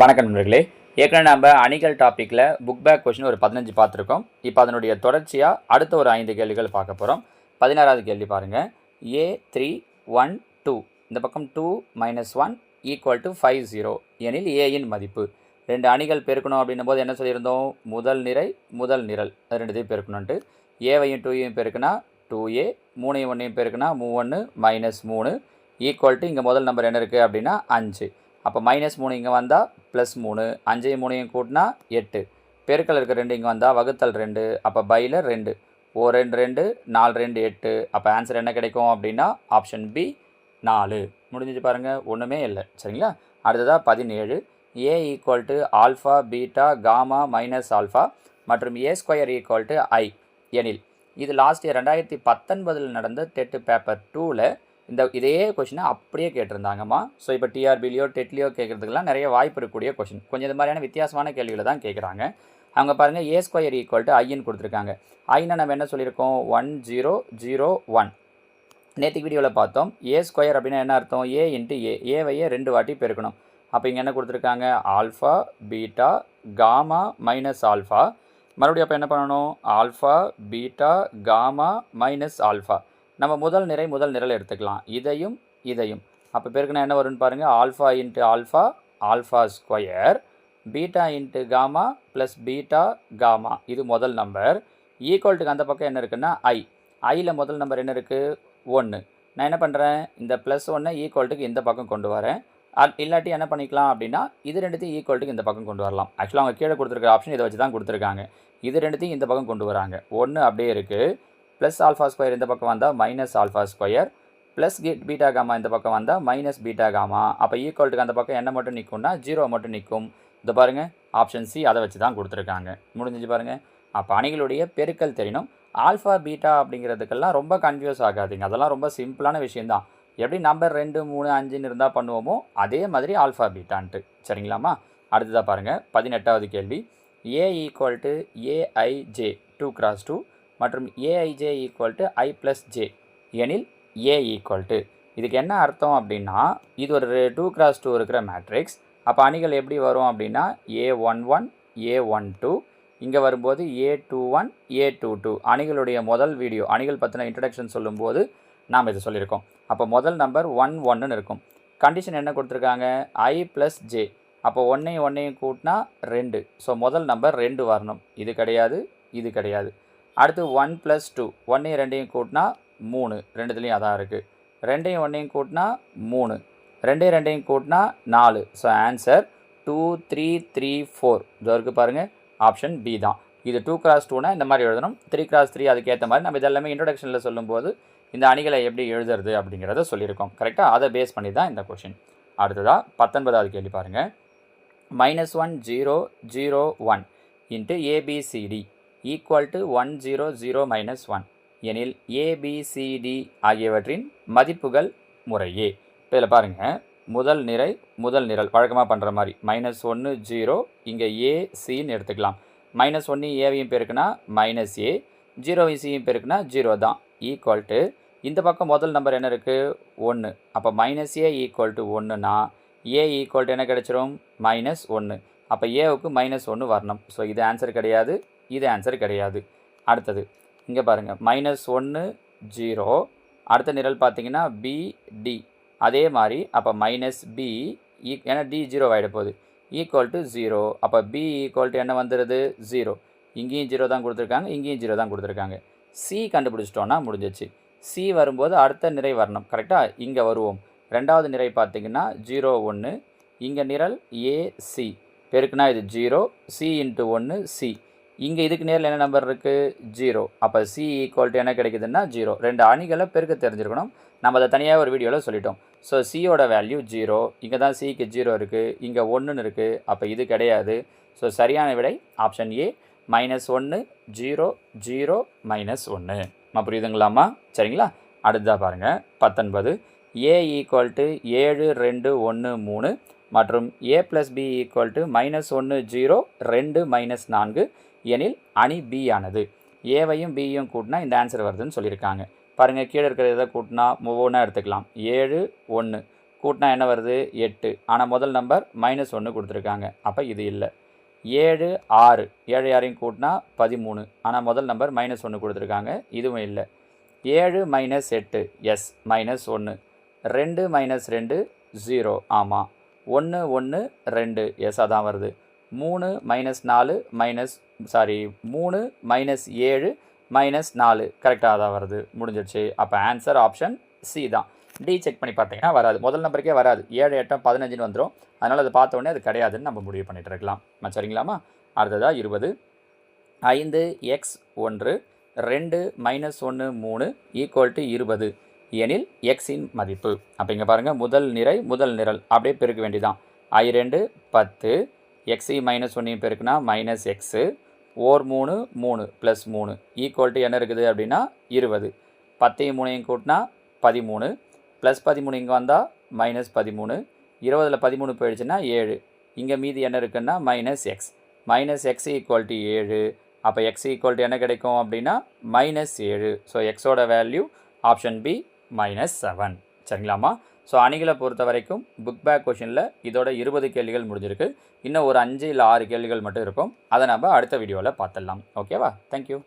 வணக்கம் நண்பர்களே. ஏற்கனவே நம்ம அணிகள் டாப்பிக்கில் புக் பேக் கொஷின் ஒரு பதினஞ்சு பார்த்துருக்கோம். இப்போ அதனுடைய தொடர்ச்சியாக அடுத்த ஒரு ஐந்து கேள்விகள் பார்க்க போகிறோம் பதினாறாவது கேள்வி பாருங்கள் ஏ த்ரீ ஒன் டூ இந்த பக்கம் two minus one equal to five zero எனில் ஏயின் மதிப்பு. ரெண்டு அணிகள் பெருக்கணும் அப்படின்னும் போது என்ன சொல்லியிருந்தோம்? முதல் நிறை முதல் நிரல். அது ரெண்டுத்தையும் பெருக்கணுன்ட்டு ஏவையும் டூயையும் பெருக்குனா டூ ஏ மூணையும் ஒன்றையும் பெருக்குனா மூணு மைனஸ் மூணு ஈக்குவல் டு இங்கே முதல் நம்பர் என்ன இருக்குது அப்படின்னா அஞ்சு. அப்போ மைனஸ் மூணு இங்கே வந்தால் ப்ளஸ் மூணு. அஞ்சையும் மூணையும் கூட்டினா எட்டு. பெருக்கல் இருக்க ரெண்டு இங்கே வந்தால் வகுத்தல் ரெண்டு. அப்போ பையில் ரெண்டு. ஓ ரெண்டு ரெண்டு நாலு ரெண்டு எட்டு. அப்போ ஆன்சர் என்ன கிடைக்கும் அப்படின்னா ஆப்ஷன் பி நாலு. முடிஞ்சிச்சு பாருங்கள் ஒன்றுமே இல்லை. சரிங்களா? அடுத்ததாக பதினேழு. A equal to alpha beta gamma minus alpha மற்றும் A square equal to I எனில் இது லாஸ்ட் இயர் ரெண்டாயிரத்தி பத்தொன்பதில் நடந்த டெட்டு பேப்பர் டூவில் இந்த இதே கொஷினை அப்படியே கேட்டிருந்தாங்கம்மா. ஸோ இப்போ டிஆர்பிலையோ டெட்லியோ கேட்குறதுக்கெல்லாம் நிறைய வாய்ப்பு இருக்கக்கூடிய கொஷின் கொஞ்சம் இது மாதிரியான வித்தியாசமான கேள்விகளை தான் கேட்குறாங்க. அவங்க பாருங்கள் ஏ ஸ்கொயர் ஈக்குவல் டு ஐன்னு கொடுத்துருக்காங்க. ஐன்னா நம்ம என்ன சொல்லியிருக்கோம்? ஒன் ஜீரோ ஜீரோ ஒன் நேற்றுக்கு வீடியோவில் பார்த்தோம். ஏ ஸ்கொயர் அப்படின்னா என்ன அர்த்தம்? ஏ இன்ட்டு ஏ ஏவையே ரெண்டு வாட்டி பெருக்கணும். அப்போ இங்கே என்ன கொடுத்துருக்காங்க? Alpha beta gamma minus alpha மறுபடியும் அப்போ என்ன பண்ணணும்? Alpha beta gamma minus alpha நம்ம முதல் நிறை முதல் நிரல் எடுத்துக்கலாம். இதையும் இதையும். அப்போ பேருக்குன்னா என்ன வரும்னு பாருங்கள் alpha into alpha alpha square beta into gamma plus beta gamma. இது முதல் நம்பர். ஈக்குவல்ட்டுக்கு அந்த பக்கம் என்ன இருக்குன்னா ஐ ஐயில் முதல் நம்பர் என்ன இருக்குது ஒன்று நான் என்ன பண்ணுறேன் இந்த ப்ளஸ் ஒன்னை ஈக்குவல்ட்டுக்கு இந்த பக்கம் கொண்டு வரேன். இல்லாட்டி என்ன பண்ணிக்கலாம் அப்படின்னா இது ரெண்டுத்தையும் ஈக்குவல்ட்டுக்கு இந்த பக்கம் கொண்டு வரலாம். ஆக்சுவலாக அவங்க கீழே கொடுத்துருக்க ஆப்ஷன் இதை வச்சு தான் கொடுத்துருக்காங்க. இது ரெண்டுத்தையும் இந்த பக்கம் கொண்டு வராங்க. ஒன்று அப்படியே இருக்குது ப்ளஸ் ஆல்ஃபா ஸ்கொயர் இந்த பக்கம் வந்தால் மைனஸ் ஆல்ஃபா ஸ்கொயர் ப்ளஸ் கீட் பீட்டா காமா இந்த பக்கம் வந்தால் மைனஸ் பீட்டா காமா அப்போ ஈக்குவல்ட்டுக்கு அந்த பக்கம் என்ன மட்டும் நிற்கும்னா ஜீரோ மட்டும் நிற்கும் இந்த பாருங்கள் ஆப்ஷன் சி அதை வச்சு தான் கொடுத்துருக்காங்க. முடிஞ்சிச்சு பாருங்கள் அப்போ அணிகளுடைய பெருக்கல் தெரியணும் ஆல்ஃபா பீட்டா அப்படிங்கிறதுக்கெல்லாம் ரொம்ப கன்ஃபியூஸ் ஆகாதீங்க. அதெல்லாம் ரொம்ப சிம்பிளான விஷயந்தான் எப்படி நம்பர் ரெண்டு மூணு அஞ்சுன்னு இருந்தால் பண்ணுவோமோ அதே மாதிரி ஆல்ஃபா பீட்டான்ட்டு சரிங்களாம்மா? அடுத்ததாக பாருங்கள் பதினெட்டாவது கேள்வி. A equal to A I J two cross two மற்றும் A I J equal to I plus J எனில் ஏ ஈக்குவல் டு இதுக்கு என்ன அர்த்தம் அப்படின்னா இது ஒரு டூ கிராஸ் டூ இருக்கிற மேட்ரிக்ஸ் அப்போ அணிகள் எப்படி வரும் அப்படின்னா A one one A one two இங்கே வரும்போது A two one A two two அணிகளுடைய முதல் வீடியோ அணிகள் பற்றின இன்ட்ரடக்ஷன் சொல்லும்போது நாம் இதை சொல்லியிருக்கோம். அப்போ முதல் நம்பர் ஒன் ஒன்றுன்னு இருக்கும். கண்டிஷன் என்ன கொடுத்துருக்காங்க? ஐ ப்ளஸ் ஜே அப்போ ஒன்றையும் ஒன்றையும் கூட்டினா ரெண்டு. ஸோ முதல் நம்பர் ரெண்டு வரணும். இது கிடையாது இது கிடையாது. அடுத்து ஒன் ப்ளஸ் டூ ஒன்றையும் ரெண்டையும் கூட்டினா மூணு. ரெண்டுத்துலேயும் அதான் இருக்குது ரெண்டையும் ஒன்றையும் கூட்டினா மூணு. ரெண்டையும் ரெண்டையும் கூட்டினா நாலு. So answer two three three four இதோ இருக்குது பாருங்கள் ஆப்ஷன் பி தான். இது டூ கிராஸ் டூனா இந்த மாதிரி எழுதணும். த்ரீ கிராஸ் த்ரீ அதுக்கேற்ற மாதிரி நம்ம இதெல்லாமே இன்ட்ரடக்ஷனில் சொல்லும்போது இந்த அணிகளை எப்படி எழுதுறது அப்படிங்கிறத சொல்லியிருக்கோம். கரெக்டாக அதை பேஸ் பண்ணி தான் இந்த கொஷின் அடுத்ததாக பத்தொன்பதாவது கேள்வி பாருங்கள் minus one zero zero one into A B C D equal to one zero zero minus one எனில் ஏபிசிடி ஆகியவற்றின் மதிப்புகள் முறையே. இப்போ இதில் பாருங்கள் முதல் நிறை முதல் நிரல். வழக்கமாக பண்ணுற மாதிரி. மைனஸ் ஒன்று ஜீரோ இங்கே ஏ சின்னு எடுத்துக்கலாம். மைனஸ் ஒன்று ஏவையும் பெருக்குனா மைனஸ் ஏ ஜீரோ சியும் பெருக்குனா ஜீரோ தான். ஈக்குவல் டு இந்த பக்கம் முதல் நம்பர் என்ன இருக்குது ஒன்று அப்போ மைனஸ் ஏ ஈக்குவல் டு ஒன்றுனா ஏ ஈக்குவல் டு என்ன கிடச்சிரும்? மைனஸ் ஒன்று அப்போ ஏவுக்கு மைனஸ் ஒன்று வரணும். ஸோ இது ஆன்சர் கிடையாது. இது ஆன்சர் கிடையாது. அடுத்தது இங்கே பாருங்கள் மைனஸ் ஒன்று ஜீரோ அடுத்த நிரல் பார்த்தீங்கன்னா பி டி அதே மாதிரி அப்போ மைனஸ் பி ஈ ஏன்னா டி ஜீரோ ஆகிட போகுது. ஈக்குவல் டு ஜீரோ அப்போ பி ஈக்குவல் டு என்ன வந்துடுது ஜீரோ இங்கேயும் ஜீரோ தான் கொடுத்துருக்காங்க இங்கேயும் ஜீரோ தான் கொடுத்துருக்காங்க. சி கண்டுபிடிச்சிட்டோன்னா முடிஞ்சிச்சு. சி வரும்போது அடுத்த நிறை வரணும் கரெக்டாக இங்கே வருவோம். ரெண்டாவது நிறை பார்த்தீங்கன்னா ஜீரோ ஒன்று இங்கே நிரல் ஏசி பெருக்குனா இது ஜீரோ சி இன்ட்டு ஒன்று சி இங்கே இதுக்கு நேரில் என்ன நம்பர் இருக்குது ஜீரோ அப்போ சி ஈக்குவல் டு என்ன கிடைக்குதுன்னா ஜீரோ ரெண்டு அணிகளை பெருக்க தெரிஞ்சிருக்கணும். நம்ம அதை தனியாக ஒரு வீடியோவில் சொல்லிட்டோம். ஸோ சியோட வேல்யூ ஜீரோ இங்கே தான் சிக்கு ஜீரோ இருக்குது இங்கே ஒன்றுன்னு இருக்குது அப்போ இது கிடையாது. ஸோ சரியான விடை ஆப்ஷன் ஏ மைனஸ் ஒன்று ஜீரோ ஜீரோ மைனஸ் ஒன்று நம்ம புரியுதுங்களாம்மா? சரிங்களா? அடுத்ததாக பாருங்கள் பத்தொன்பது. ஏ ஈக்குவல் டு ஏழு ரெண்டு ஒன்று மூணு. மற்றும் A plus B equal to minus ஒன்று ஜீரோ ரெண்டு மைனஸ் நான்கு எனில் அணி பி ஆனது. ஏவையும் பியும் கூட்டினா இந்த ஆன்சர் வருதுன்னு சொல்லியிருக்காங்க. பாருங்கள் கீழே இருக்கிற இதை கூட்டினா? ஒவ்வொன்றா எடுத்துக்கலாம். ஏழு ஒன்று கூட்டினா என்ன வருது? எட்டு. ஆனால் முதல் நம்பர் மைனஸ் ஒன்று கொடுத்துருக்காங்க. அப்போ இது இல்லை. ஏழு ஆறு. ஏழு யாரையும் கூட்டினா? பதிமூணு. ஆனால் முதல் நம்பர் மைனஸ் ஒன்று கொடுத்துருக்காங்க. இதுவும் இல்லை. ஏழு மைனஸ் எட்டு. எஸ் மைனஸ் ஒன்று ரெண்டு மைனஸ் ரெண்டு ஜீரோ ஆமாம் ஒன்று ஒன்று ரெண்டு. எஸ் தான் வருது. மூணு மைனஸ் நாலு மைனஸ் சாரி மூணு மைனஸ் ஏழு மைனஸ் நாலு. கரெக்டாக தான் வருது. முடிஞ்சிடுச்சு. அப்போ ஆன்சர் ஆப்ஷன் சி தான். டி செக் பண்ணி பார்த்தீங்கன்னா வராது. முதல் நம்பருக்கே வராது. ஏழு எட்டம் பதினஞ்சுன்னு வந்துடும் அதனால் அதை பார்த்த உடனே அது கிடையாதுன்னு நம்ம முடிவு பண்ணிட்டு இருக்கலாம். சரிங்களாமா அடுத்ததாக இருபது. ஐந்து எக்ஸ் ஒன்று ரெண்டு மைனஸ் ஒன்று மூணு ஈக்குவல் டு இருபது. எனில் எக்ஸின் மதிப்பு. அப்படிங்க பாருங்கள் முதல் நிறை முதல் நிரல். அப்படியே பெருக்க வேண்டியதான் ஐ ரெண்டு பத்து. எக்ஸி மைனஸ் ஒன்றையும் பெருக்குனா மைனஸ் எக்ஸு ஓர் மூணு மூணு ப்ளஸ் மூணு. ஈக்குவல் டு என்ன இருக்குது அப்படின்னா இருபது. பத்தையும் மூணையும் கூட்டினா பதிமூணு. ப்ளஸ் பதிமூணு இங்கே வந்தால் மைனஸ் பதிமூணு. இருபதில் பதிமூணு போயிடுச்சுன்னா ஏழு. இங்கே மீதி என்ன இருக்குன்னா minus X minus X equal to ஏழு. அப்போ எக்ஸ் ஈக்குவல் டு என்ன கிடைக்கும் அப்படின்னா மைனஸ் ஏழு. ஸோ எக்ஸோட value option B minus seven சரிங்களாம்மா? So அணிகளை பொறுத்த வரைக்கும் புக் பேக் கொஷினில் இதோட இருபது கேள்விகள் முடிஞ்சிருக்கு. இன்னும் ஒரு அஞ்சு இல்லை ஆறு கேள்விகள் மட்டும் இருக்கும். அதை நம்ம அடுத்த வீடியோவில் பார்த்துடலாம். ஓகேவா தேங்க்யூ